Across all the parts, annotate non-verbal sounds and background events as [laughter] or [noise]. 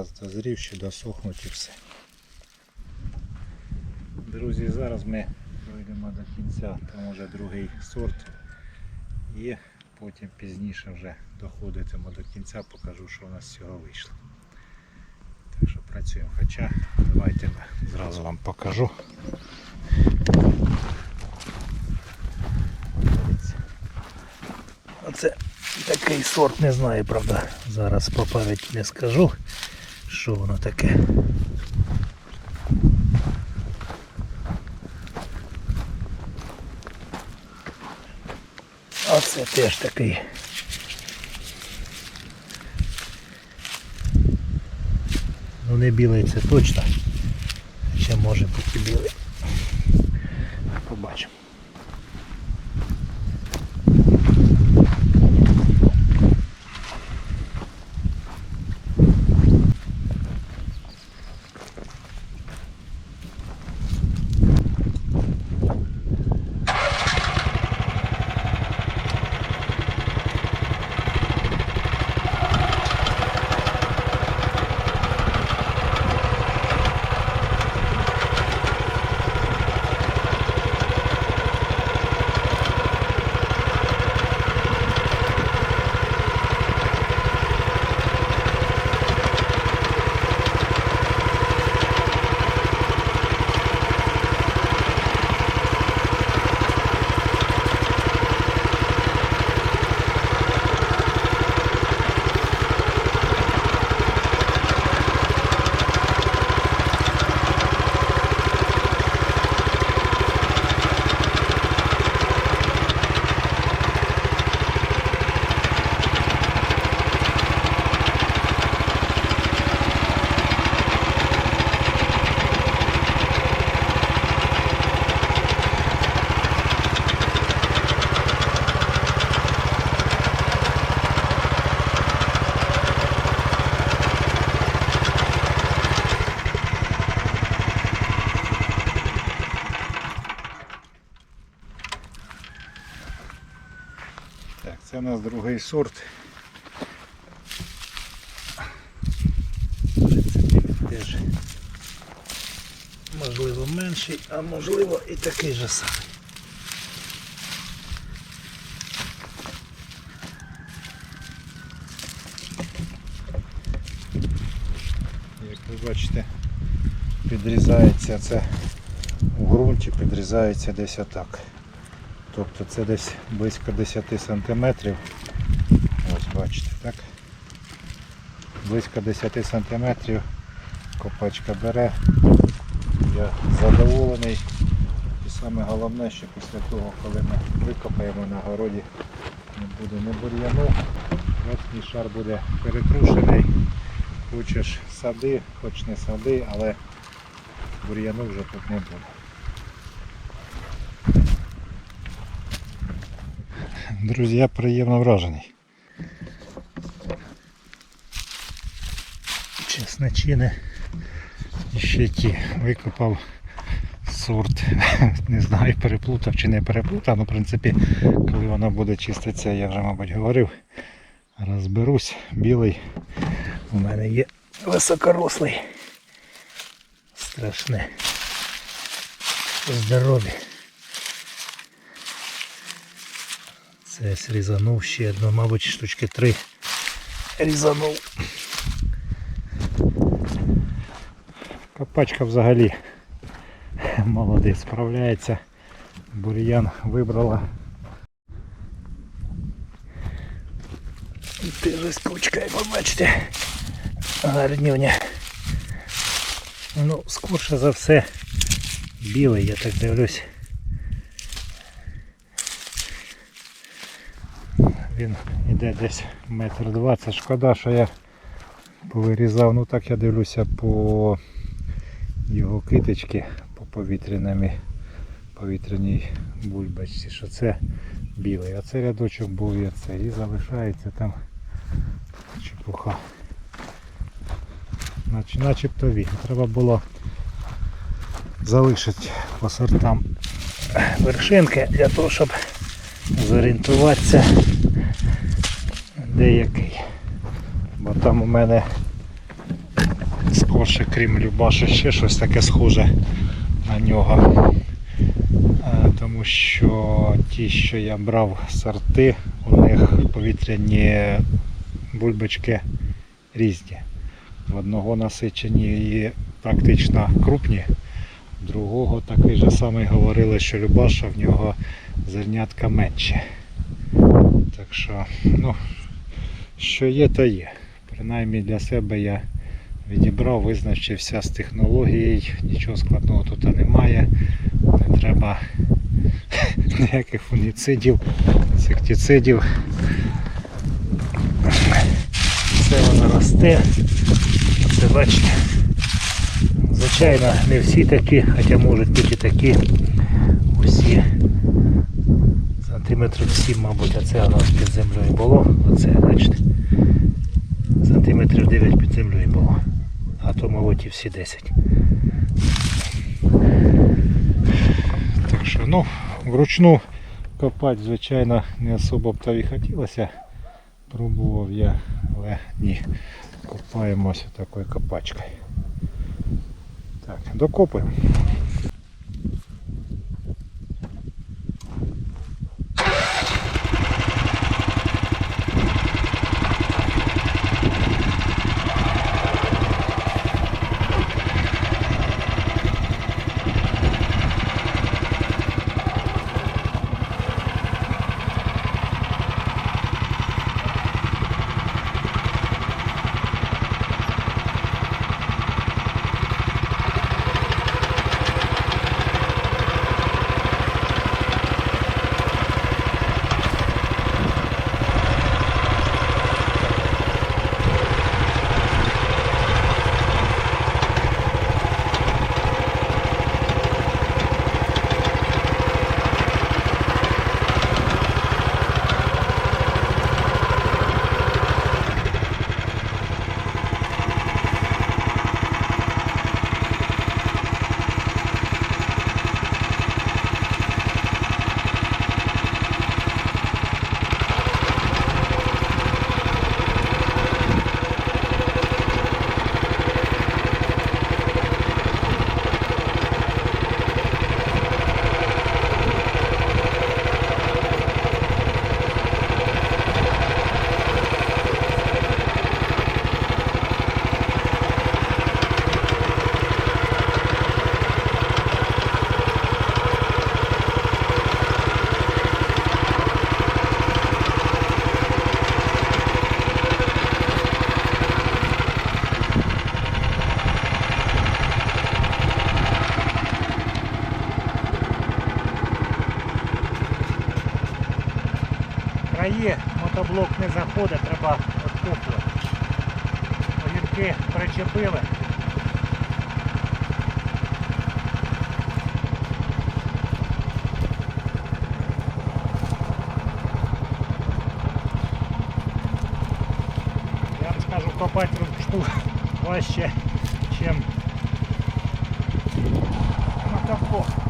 якраз дозрів, ще досохнуть і все. Друзі, зараз ми дойдемо до кінця, там уже другий сорт. І потім пізніше вже доходитиму до кінця, покажу, що у нас з цього вийшло. Так що працюємо. Хоча давайте ми зразу вам покажу. Оце такий сорт, не знаю, правда. Зараз по пам'яті не скажу, що воно таке. А це теж такий. Ну не білий це точно. Ще може бути білий. Побачимо. Нас другий сорт. Теж можливо менший, а можливо і такий же самий. Як ви бачите, підрізається це у ґрунті, підрізається десь отак. Тобто це десь близько 10 сантиметрів. Ось бачите, так? Близько 10 сантиметрів копачка бере. Я задоволений. І саме головне, що після того, коли ми викопаємо на городі, не буде не бур'яну, верхній шар буде перетрушений. Хочеш сади, хоч не сади, але бур'яну вже тут не буде. Друзі, я приємно вражений. Чесночини ще ті викопав сорт. [laughs] Не знаю, переплутав чи не переплутав, але в принципі, коли вона буде чиститися, я вже, мабуть, говорив. Розберусь, білий. У мене є високорослий. Страшне. Здорові. Це різанув ще одну, мабуть, штучки три різанув. Копачка взагалі молодець, справляється. Бур'ян вибрала. І теж ось кучка, як ви бачите, гарнюня. Ну, скорше за все, білий, я так дивлюсь. Він йде десь метр двадцять. Шкода, що я повирізав. Ну так я дивлюся по його китички, по повітряній, повітряній бульбачці, що це білий. А це рядочок був і це. І залишається там чепуха. Нач, начебто він. Треба було залишити по сортам вершинки для того, щоб зорієнтуватися де який. Бо там у мене також, крім Любаши, ще щось таке схоже на нього. Е, Тому що ті, що я брав сорти, у них повітряні бульбочки різні. В одного насичені і практично крупні, другого такий же самий говорили, що Любаша в нього зернятка менше. Так що, ну, що є, то є. Принаймні для себе я відібрав, визначився з технологією, нічого складного тут немає. Не треба [laughs] ніяких фунгіцидів, інсектицидів. Це воно росте. Це бачите. Звичайно, не всі такі, хоча можуть бути такі. Усі сантиметрів 7, мабуть, а це у нас під землею було. Оце, бачите. Сантиметрів 9 під землею було. А то, мабуть, і всі 10. Так що, ну, вручну копати, звичайно, не особо б то і хотілося. Пробував я, але ні. Копаємося такою копачкою. Так, докопуємо. краї мотоблок не заходить, треба відкопувати. Огірки причепили. Я вам скажу, копати вручну [laughs] важче, ніж мотоблок. Це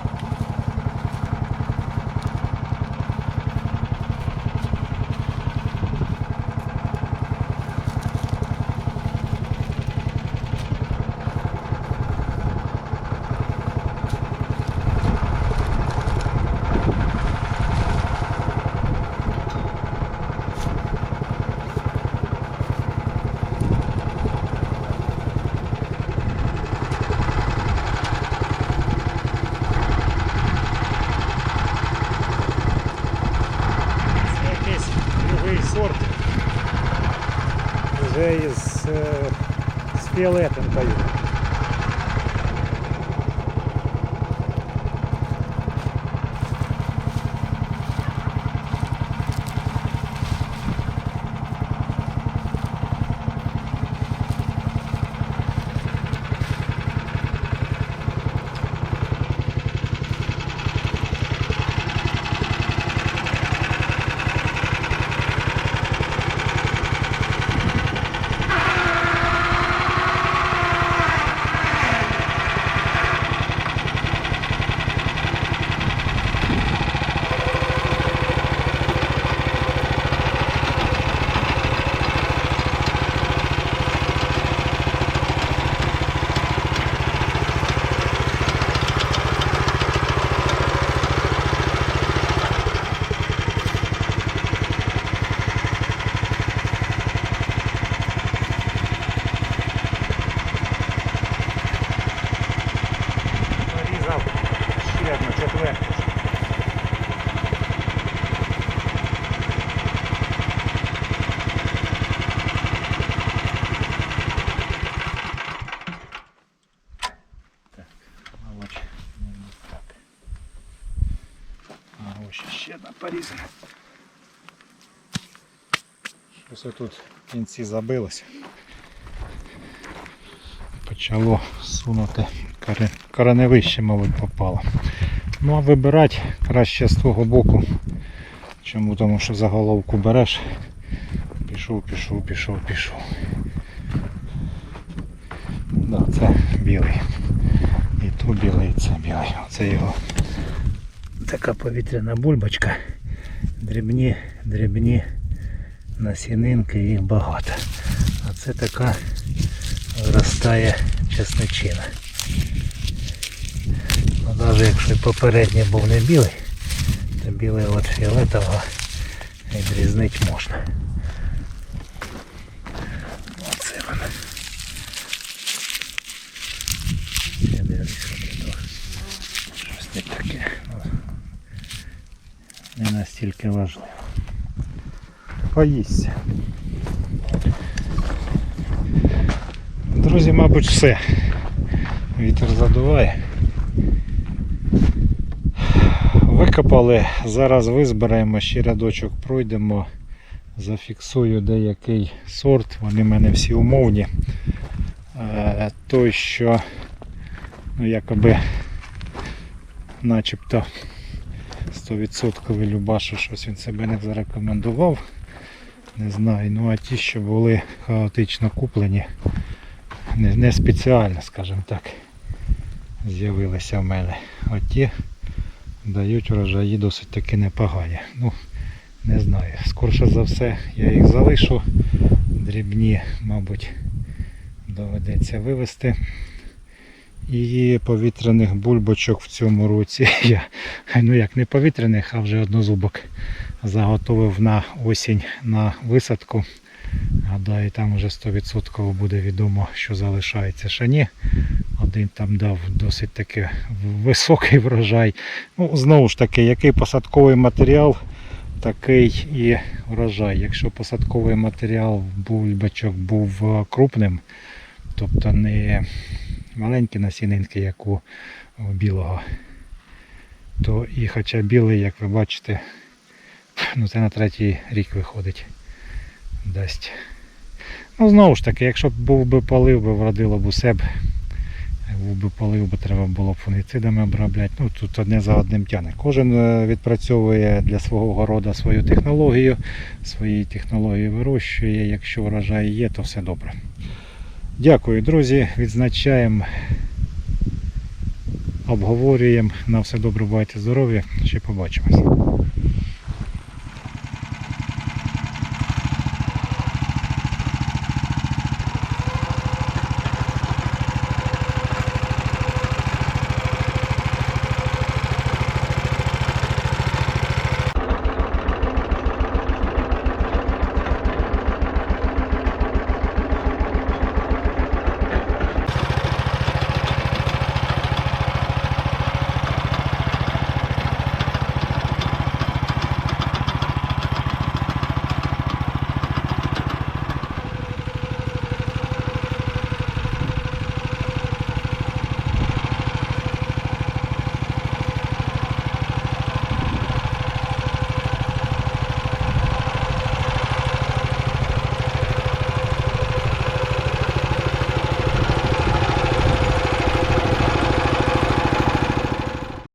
Вже із, е, з фіолетом даю. Одна. Щось тут в кінці забилося. Почало сунути кореневище, мабуть, попало. Ну а вибирати краще з того боку. Чому? Тому що за головку береш. Пішов, пішов, пішов, пішов. Да, це білий. І то білий, і це білий. Оце його така повітряна бульбочка. Дрібні, дрібні насінинки, їх багато. А це така виростає чесничина. Ну, навіть якщо попередній був не білий, то білий от фіолетового відрізнити можна. Оце воно. Я дивлюсь, що тут щось не таке. Ну, Не настільки важливо. Поїсться. Друзі, мабуть, все. Вітер задуває. Викопали, зараз визбираємо, ще рядочок пройдемо, зафіксую деякий сорт, вони в мене всі умовні. Е, Той, що ну, якоби начебто 100% Любашу щось він себе не зарекомендував. Не знаю. Ну а ті, що були хаотично куплені, не, не спеціально, скажімо так, з'явилися в мене. А ті дають врожаї досить таки непогані. Ну, не знаю. Скорше за все я їх залишу. Дрібні, мабуть, доведеться вивезти. І повітряних бульбочок в цьому році [laughs] я, ну як не повітряних, а вже однозубок заготовив на осінь на висадку. Гадаю, там вже 100% буде відомо, що залишається ще ні. Один там дав досить таки високий врожай. Ну, знову ж таки, який посадковий матеріал, такий і врожай. Якщо посадковий матеріал бульбачок був е, крупним, тобто не маленькі насінинки, як у білого, то і хоча білий, як ви бачите, ну це на третій рік виходить. Дасть. Ну, знову ж таки, якщо б був би полив, би вродило б усе б. Був би полив, би треба було б фунгіцидами обробляти. Ну, тут одне за одним тяне. Кожен е, відпрацьовує для свого города свою технологію, свої технології вирощує. Якщо врожай є, то все добре. Дякую, друзі. Відзначаємо, обговорюємо. На все добре, бувайте здорові. Ще побачимось.